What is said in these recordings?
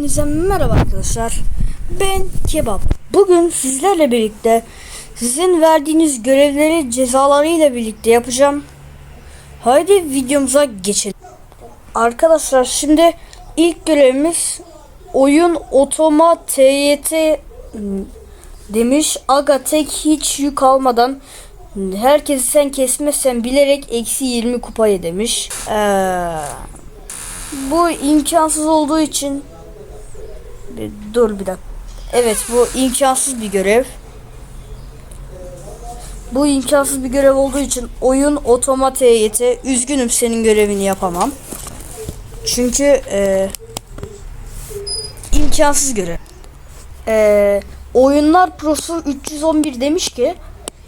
Hepinize merhaba arkadaşlar. Ben Kebap. Bugün sizlerle birlikte sizin verdiğiniz görevleri cezalarıyla birlikte yapacağım. Haydi videomuza geçelim. Arkadaşlar şimdi ilk görevimiz oyun otoma TYT demiş. Aga tek hiç yük almadan herkesi sen kesmezsen bilerek eksi 20 kupaya demiş. Eee bu imkansız olduğu için dur bir dakika. Evet bu imkansız bir görev. Bu imkansız bir görev olduğu için oyun otomat EYT üzgünüm senin görevini yapamam. Çünkü e, imkansız görev. E, oyunlar Prosu 311 demiş ki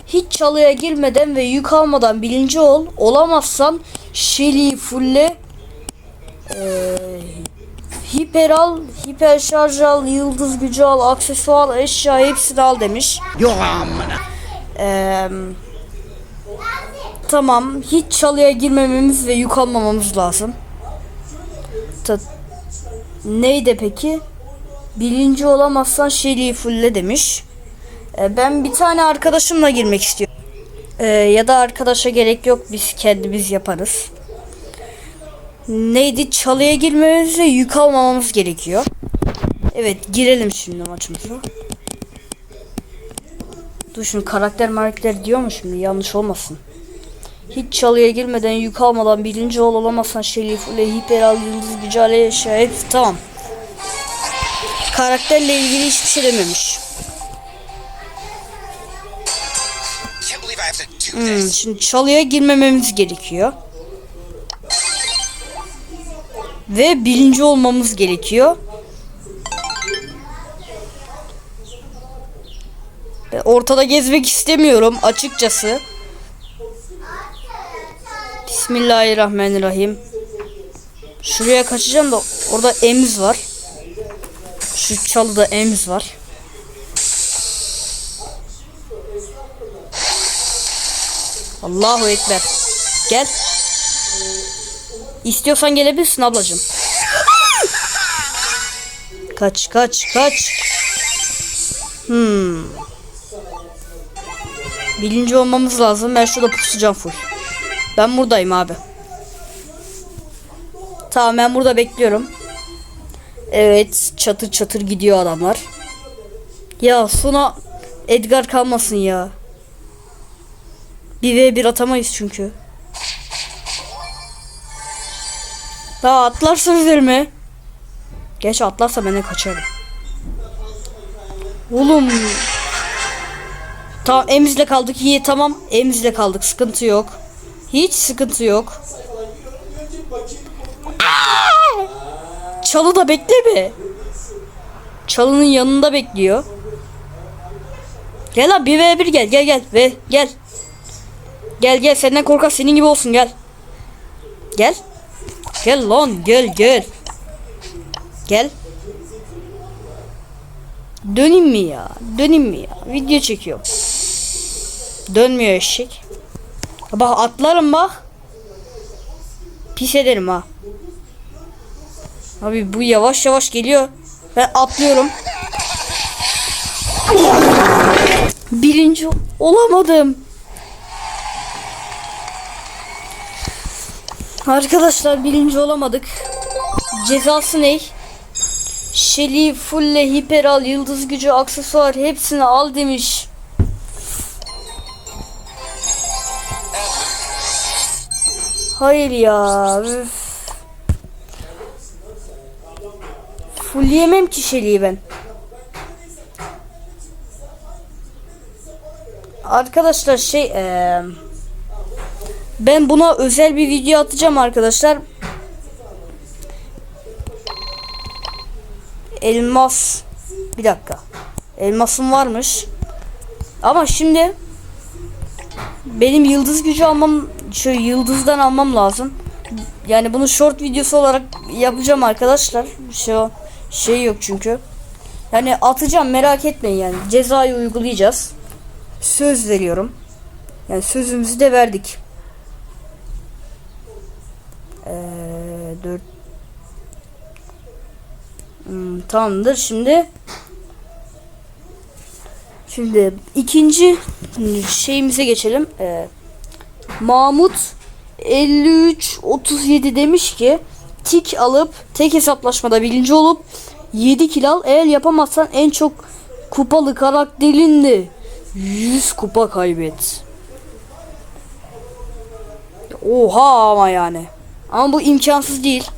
hiç çalıya girmeden ve yük almadan bilinci ol. Olamazsan Shelly'i fulle ee, hiper al, hiper şarj al, yıldız gücü al, aksesuar, eşya hepsini al demiş. Yok amına. Ee, tamam, hiç çalıya girmememiz ve yük almamamız lazım. Ta, neydi peki? Birinci olamazsan Shelly'i fulle demiş. Ee, ben bir tane arkadaşımla girmek istiyorum. Ee, ya da arkadaşa gerek yok, biz kendimiz yaparız neydi çalıya girmemiz ve yük almamamız gerekiyor. Evet girelim şimdi maçımıza. Dur şimdi karakter marakter diyor mu şimdi yanlış olmasın. Hiç çalıya girmeden yük almadan birinci ol olamazsan Şerif ile hiper al yıldız gücü ale eşya hepsi tamam. Karakterle ilgili hiçbir şey dememiş. Hmm, şimdi çalıya girmememiz gerekiyor. Ve birinci olmamız gerekiyor. Ortada gezmek istemiyorum açıkçası. Bismillahirrahmanirrahim. Şuraya kaçacağım da orada emz var. Şu çalıda emz var. Allahu Ekber. Gel. İstiyorsan gelebilirsin ablacığım. Kaç kaç kaç. Hmm. Birinci olmamız lazım. Ben şurada pusacağım full. Ben buradayım abi. Tamam ben burada bekliyorum. Evet çatır çatır gidiyor adamlar. Ya sonra Edgar kalmasın ya. 1v1 atamayız çünkü. Daha atlarsa üzerime. Geç atlarsa ben de kaçarım. Oğlum. Tamam emzle kaldık iyi tamam. Emzle kaldık sıkıntı yok. Hiç sıkıntı yok. Çalı da bekle be. Çalının yanında bekliyor. Gel abi 1v1 gel gel gel ve gel. Gel gel senden korkak senin gibi olsun gel. Gel. Gel lan gel gel. Gel. Döneyim mi ya? Döneyim mi ya? Video çekiyorum. Dönmüyor eşek. Bak atlarım bak. Pis ederim ha. Abi bu yavaş yavaş geliyor. Ben atlıyorum. Birinci olamadım. Arkadaşlar birinci olamadık. Cezası ne? Shelly fulle hiper al yıldız gücü aksesuar hepsini al demiş. Hayır ya. Üf. Fullleyemem ki Shelly'yi ben. Arkadaşlar şey eee ben buna özel bir video atacağım arkadaşlar. Elmas. Bir dakika. Elmasım varmış. Ama şimdi benim yıldız gücü almam şu yıldızdan almam lazım. Yani bunu short videosu olarak yapacağım arkadaşlar. Şey şey yok çünkü. Yani atacağım merak etmeyin yani. Cezayı uygulayacağız. Söz veriyorum. Yani sözümüzü de verdik. 4 Hmm, tamamdır. Şimdi Şimdi ikinci şeyimize geçelim. Ee, Mahmut 53 37 demiş ki tik alıp tek hesaplaşmada birinci olup 7 kill al. Eğer yapamazsan en çok kupalı karakterinle 100 kupa kaybet. Oha ama yani. Ama bu imkansız değil.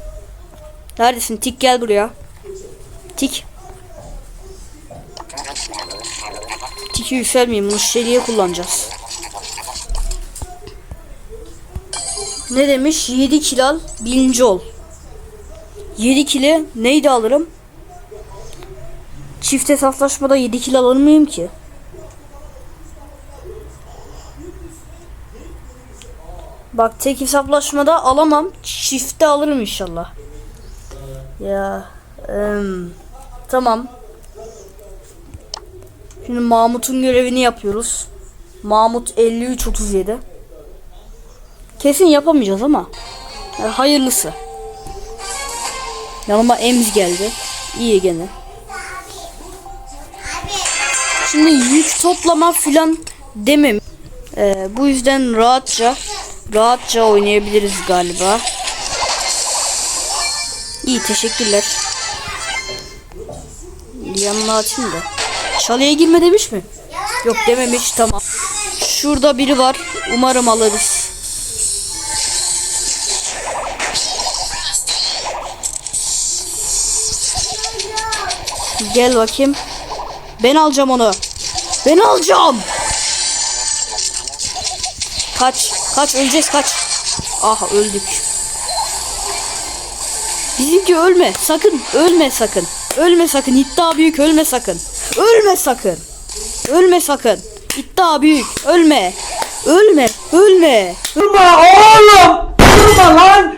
Neredesin? Tik gel buraya. Tik. Tiki yükselmeyeyim. Bunu şişeliğe kullanacağız. Ne demiş? 7 kil al. Birinci ol. 7 kili neydi alırım? Çift hesaplaşmada 7 kil alır mıyım ki? Bak tek hesaplaşmada alamam. Çifte alırım inşallah. Ya em, tamam. Şimdi Mahmut'un görevini yapıyoruz. Mahmut 53 37. Kesin yapamayacağız ama. yani hayırlısı. Yanıma Emz geldi. İyi gene. Şimdi yük toplama filan demem. Ee, bu yüzden rahatça rahatça oynayabiliriz galiba. İyi teşekkürler. Yanına atayım da. Çalıya girme demiş mi? Yok dememiş tamam. Şurada biri var. Umarım alırız. Gel bakayım. Ben alacağım onu. Ben alacağım. Kaç. Kaç öleceğiz kaç. Ah öldük. Bizimki ölme. Sakın ölme sakın. Ölme sakın. İddia büyük ölme sakın. Ölme sakın. Ölme sakın. İddia büyük. Ölme. Ölme. Ölme. Durma oğlum! Durma lan!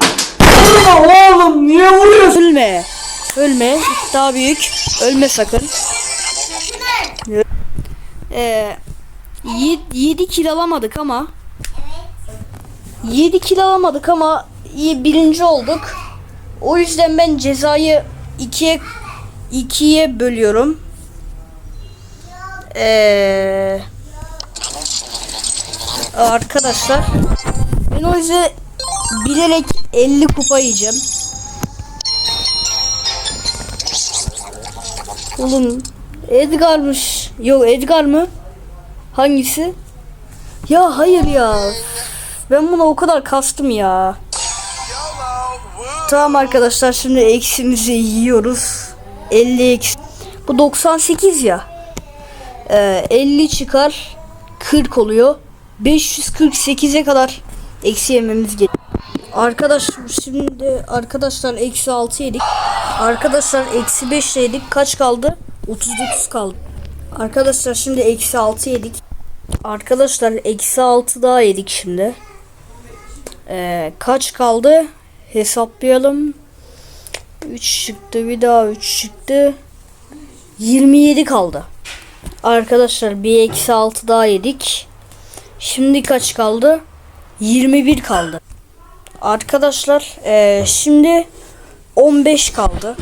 Durma oğlum! Niye vuruyorsun? Ölme. Ölme. İddia büyük. Ölme sakın. Ee, 7 kil alamadık ama 7 kil alamadık ama iyi birinci olduk. O yüzden ben cezayı ikiye ikiye bölüyorum. Ee, arkadaşlar ben o yüzden bilerek 50 kupa yiyeceğim. Oğlum Edgar'mış. Yok Edgar mı? Hangisi? Ya hayır ya. Ben buna o kadar kastım ya. Tamam arkadaşlar şimdi eksimizi yiyoruz. 50 eksi. Bu 98 ya. Ee, 50 çıkar 40 oluyor. 548'e kadar eksi yememiz gerekiyor. Arkadaş şimdi arkadaşlar eksi 6 yedik. Arkadaşlar eksi 5 yedik. Kaç kaldı? 39 kaldı. Arkadaşlar şimdi eksi 6 yedik. Arkadaşlar eksi 6 daha yedik şimdi. Ee, kaç kaldı? Hesaplayalım. 3 çıktı bir daha 3 çıktı. 27 kaldı. Arkadaşlar bir eksi 6 daha yedik. Şimdi kaç kaldı? 21 kaldı. Arkadaşlar eee, şimdi 15 kaldı.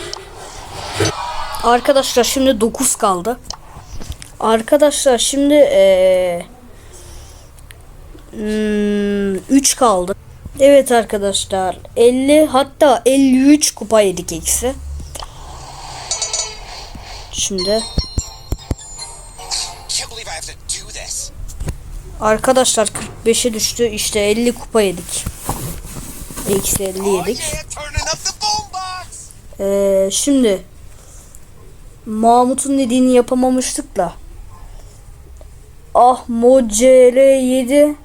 Arkadaşlar şimdi 9 kaldı. Arkadaşlar şimdi hmm, 3 kaldı. Evet arkadaşlar 50 hatta 53 kupa yedik eksi. Şimdi arkadaşlar 45'e düştü. İşte 50 kupa yedik. Eksi 50 Oh yedik. Ee, şimdi Mahmut'un dediğini yapamamıştık da. Ah Mocere 7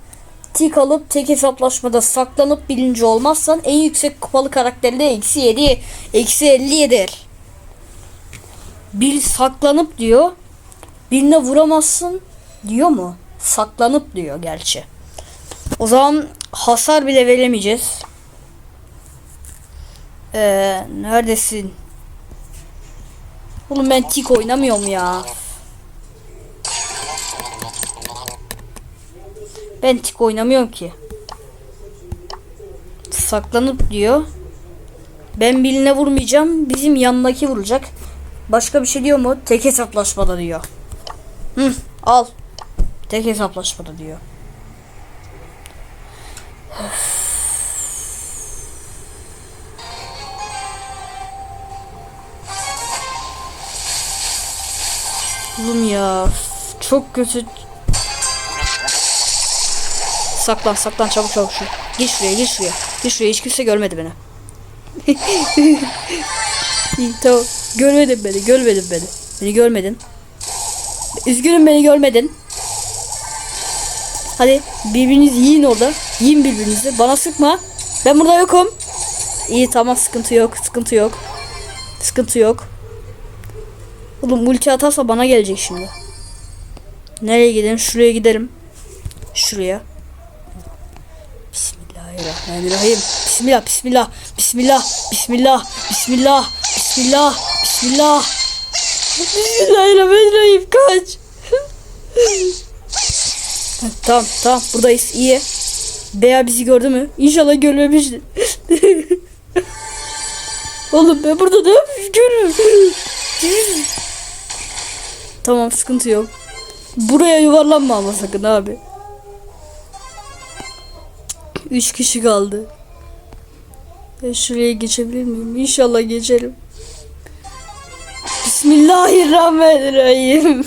tik alıp tek hesaplaşmada saklanıp birinci olmazsan en yüksek kupalı karakterde eksi 7 eksi 57'dir. Bir saklanıp diyor. Birine vuramazsın diyor mu? Saklanıp diyor gerçi. O zaman hasar bile veremeyeceğiz. Ee, neredesin? Oğlum ben tik oynamıyorum ya. Ben tik oynamıyorum ki. Saklanıp diyor. Ben birine vurmayacağım. Bizim yanındaki vuracak. Başka bir şey diyor mu? Tek hesaplaşmada diyor. Hı, al. Tek hesaplaşmada diyor. Oğlum ya çok kötü. Saklan saklan çabuk çabuk şu. Gir şuraya gir şuraya. Gir şuraya hiç kimse görmedi beni. Tamam. Görmedin beni görmedin beni. Beni görmedin. Üzgünüm beni görmedin. Hadi birbirinizi yiyin orada. Yiyin birbirinizi. Bana sıkma. Ben burada yokum. İyi tamam sıkıntı yok. Sıkıntı yok. Sıkıntı yok. Oğlum ulti atarsa bana gelecek şimdi. Nereye gidelim? Şuraya gidelim. Şuraya. Bismillahirrahmanirrahim. Bismillah, bismillah, bismillah, bismillah, bismillah, bismillah, bismillah. Bismillahirrahmanirrahim. Kaç. Tamam, tamam. Buradayız. İyi. Bea bizi gördü mü? İnşallah görmemiştir. Oğlum ben burada ne yapayım? Görüyorum. Tamam sıkıntı yok. Buraya yuvarlanma ama sakın abi. Üç kişi kaldı. Ben şuraya geçebilir miyim? İnşallah geçerim. Bismillahirrahmanirrahim.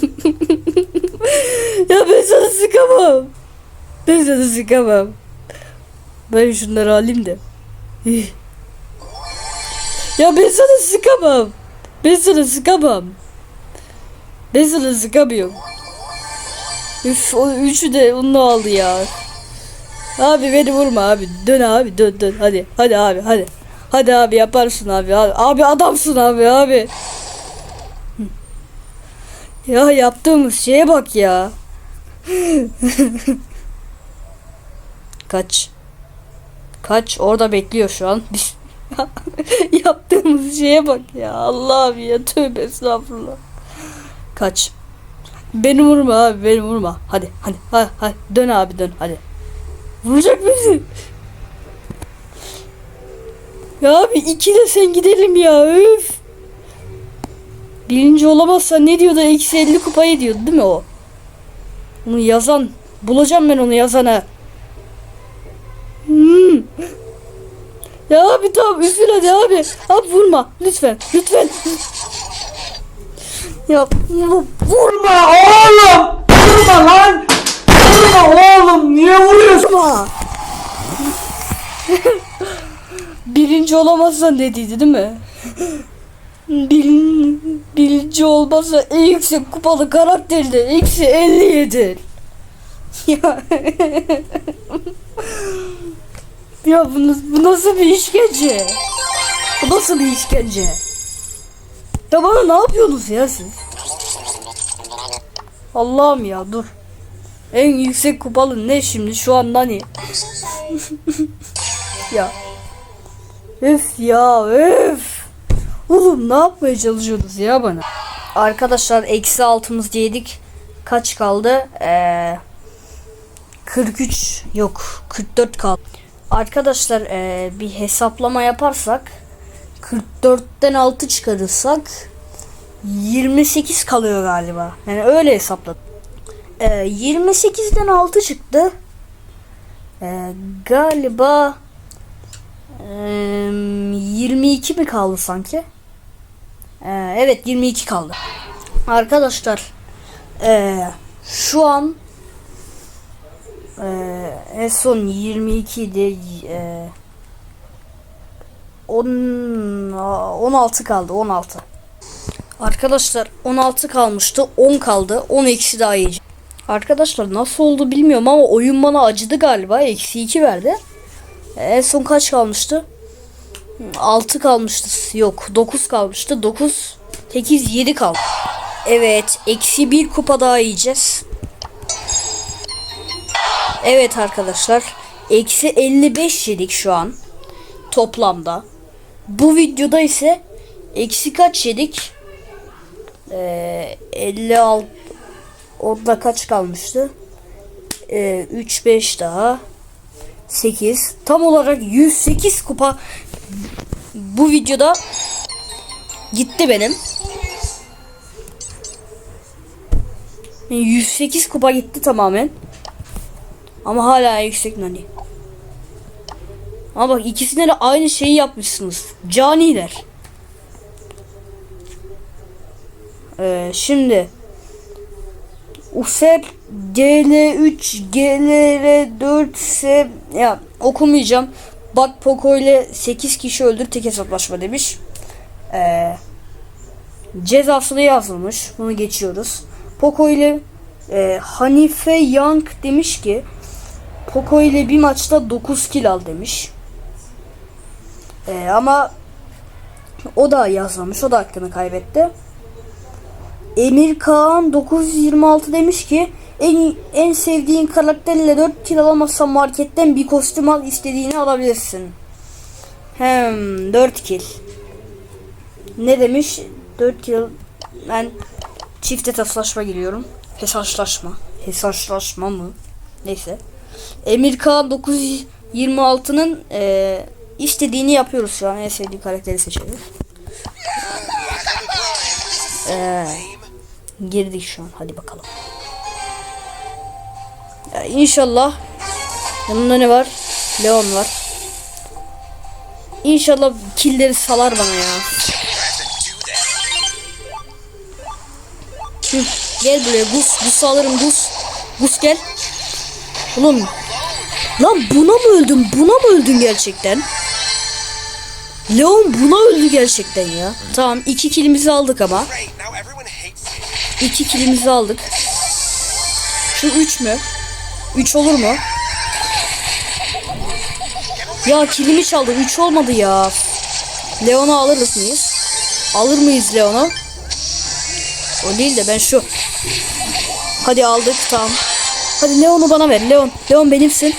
ya ben sana sıkamam. Ben sana sıkamam. Ben şunları alayım da. ya ben sana sıkamam. Ben sana sıkamam. Ben sana sıkamıyorum. Üf o üçü de onu aldı ya. Abi beni vurma abi. Dön abi dön dön. Hadi hadi abi hadi. Hadi abi yaparsın abi. Abi, abi adamsın abi abi. Ya yaptığımız şeye bak ya. Kaç. Kaç orada bekliyor şu an. Yaptığımız şeye bak ya. Allah'ım ya tövbe estağfurullah. Kaç. Beni vurma abi beni vurma. Hadi hadi hadi, hadi. dön abi dön hadi. Vuracak bizi. Ya abi iki de sen gidelim ya öf. Birinci olamazsa ne diyor da eksi 50 kupayı diyordu değil mi o? Onu yazan. Bulacağım ben onu yazana. Hmm. Ya abi tamam üfür hadi abi. Abi vurma lütfen lütfen. ya Vurma oğlum! Vurma lan! Vurma oğlum! Birinci olamazsan dediydi değil mi? Birin, birinci olmazsa en yüksek kupalı karakteri de eksi 57. Ya. ya bu, bu nasıl bir işkence? Bu nasıl bir işkence? Ya bana ne yapıyorsunuz ya siz? Allah'ım ya dur. En yüksek kupalı ne şimdi şu an nani? ya. Öf ya öf. Oğlum ne yapmaya çalışıyorsunuz ya bana? Arkadaşlar eksi altımız yedik. Kaç kaldı? Ee, 43 yok 44 kaldı. Arkadaşlar ee, bir hesaplama yaparsak 44'ten 6 çıkarırsak 28 kalıyor galiba. Yani öyle hesapladım. Ee, 28'den 6 çıktı. Ee, galiba ee, 22 mi kaldı sanki? Evet 22 kaldı. Arkadaşlar şu an en son 22 idi. Ee, 10 16 kaldı 16. Arkadaşlar 16 kalmıştı 10 kaldı 10 eksi daha yiyeceğim. Arkadaşlar nasıl oldu bilmiyorum ama oyun bana acıdı galiba eksi 2 verdi. En son kaç kalmıştı? 6 kalmıştı. Yok 9 kalmıştı. 9 8 7 kaldı. Evet eksi 1 kupa daha yiyeceğiz. Evet arkadaşlar. Eksi 55 yedik şu an. Toplamda. Bu videoda ise eksi kaç yedik? Ee, 56 Orada kaç kalmıştı? Ee, 3 5 daha 8 tam olarak 108 kupa bu videoda gitti benim. 108 kupa gitti tamamen. Ama hala yüksek nani. Ama bak ikisine de aynı şeyi yapmışsınız. Caniler. Ee, şimdi Usep GL3 GLR4 ise ya okumayacağım. Bak Poco ile 8 kişi öldür tek hesaplaşma demiş. Ee, cezasını yazılmış. Bunu geçiyoruz. Poco ile e, Hanife Young demiş ki Poco ile bir maçta 9 kill al demiş. Ee, ama o da yazmamış. O da hakkını kaybetti. Emir Kaan 926 demiş ki en en sevdiğin karakterle 4 kill alamazsan marketten bir kostüm al istediğini alabilirsin. Hem 4 kill. Ne demiş? 4 kill ben çift hesaplaşma giriyorum. Hesaplaşma. Hesaplaşma mı? Neyse. Emir Kaan 926'nın eee istediğini yapıyoruz şu an. En sevdiği karakteri seçelim. Eee girdik şu an. Hadi bakalım. Ya inşallah yanında ne var? Leon var. İnşallah killleri salar bana ya. Gel buraya Gus. Gus alırım Gus. Gus gel. Oğlum. Lan buna mı öldün? Buna mı öldün gerçekten? Leon buna öldü gerçekten ya. Tamam iki kilimizi aldık ama. İki kilimizi aldık. Şu üç mü? Üç olur mu? Ya kilimi çaldı. Üç olmadı ya. Leon'u alırız mıyız? Alır mıyız Leon'u? O değil de ben şu. Hadi aldık tamam. Hadi Leon'u bana ver. Leon. Leon benimsin.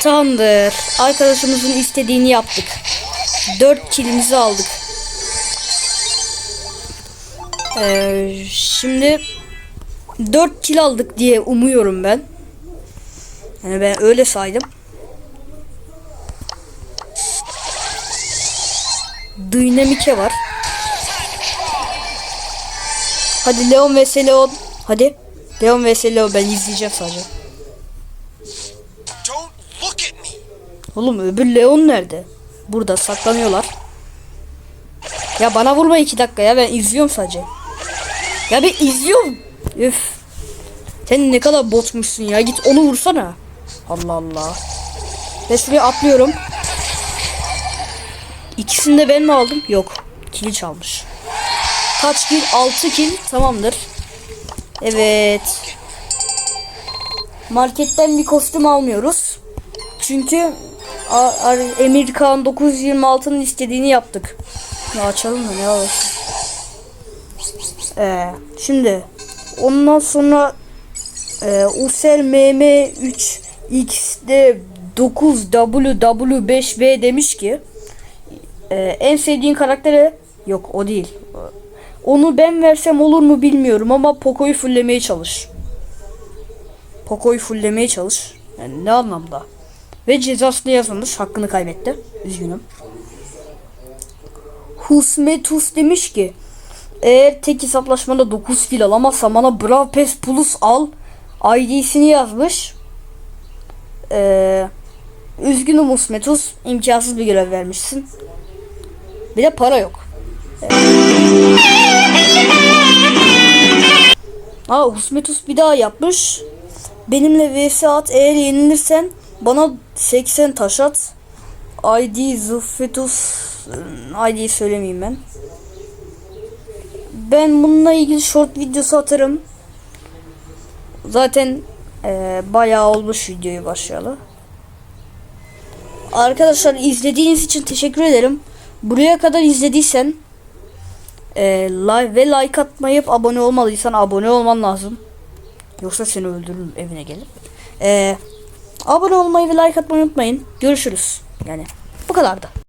Tamamdır. Arkadaşımızın istediğini yaptık. Dört kilimizi aldık. Ee, şimdi 4 kill aldık diye umuyorum ben. Yani ben öyle saydım. Dynamike var. Hadi Leon vs Leon. Hadi. Leon vs Leon ben izleyeceğim sadece. Oğlum öbür Leon nerede? Burada saklanıyorlar. Ya bana vurma iki dakika ya ben izliyorum sadece. Ya ben izliyorum. Üf. Sen ne kadar botmuşsun ya git onu vursana. Allah Allah. Ve şuraya atlıyorum. İkisini de ben mi aldım? Yok. Kili çalmış. Kaç kill? 6 kill. Tamamdır. Evet. Marketten bir kostüm almıyoruz. Çünkü Emir Kağan 926'nın istediğini yaptık. Ya açalım da ne olur. Ee, şimdi ondan sonra e, Usel MM3 X'de 9WW5B demiş ki e, en sevdiğin karakteri yok o değil. Onu ben versem olur mu bilmiyorum ama Poco'yu fulllemeye çalış. Poco'yu fulllemeye çalış. Yani ne anlamda? Ve cezasını yazılmış. Hakkını kaybetti. Üzgünüm. Husmetus demiş ki eğer tek hesaplaşmada 9 kill alamazsa bana Brav Pass Plus al. ID'sini yazmış. Ee, üzgünüm Husmetus. imkansız bir görev vermişsin. Bir de para yok. Aa Husmetus bir daha yapmış. Benimle vs at eğer yenilirsen bana 80 taş at. ID Zufetus ID söylemeyeyim ben. Ben bununla ilgili short videosu atarım. Zaten e, bayağı olmuş videoyu başlayalı. Arkadaşlar izlediğiniz için teşekkür ederim. Buraya kadar izlediysen e, like ve like atmayıp abone olmadıysan abone olman lazım. Yoksa seni öldürürüm evine gelip. E, abone olmayı ve like atmayı unutmayın. Görüşürüz. Yani bu kadardı.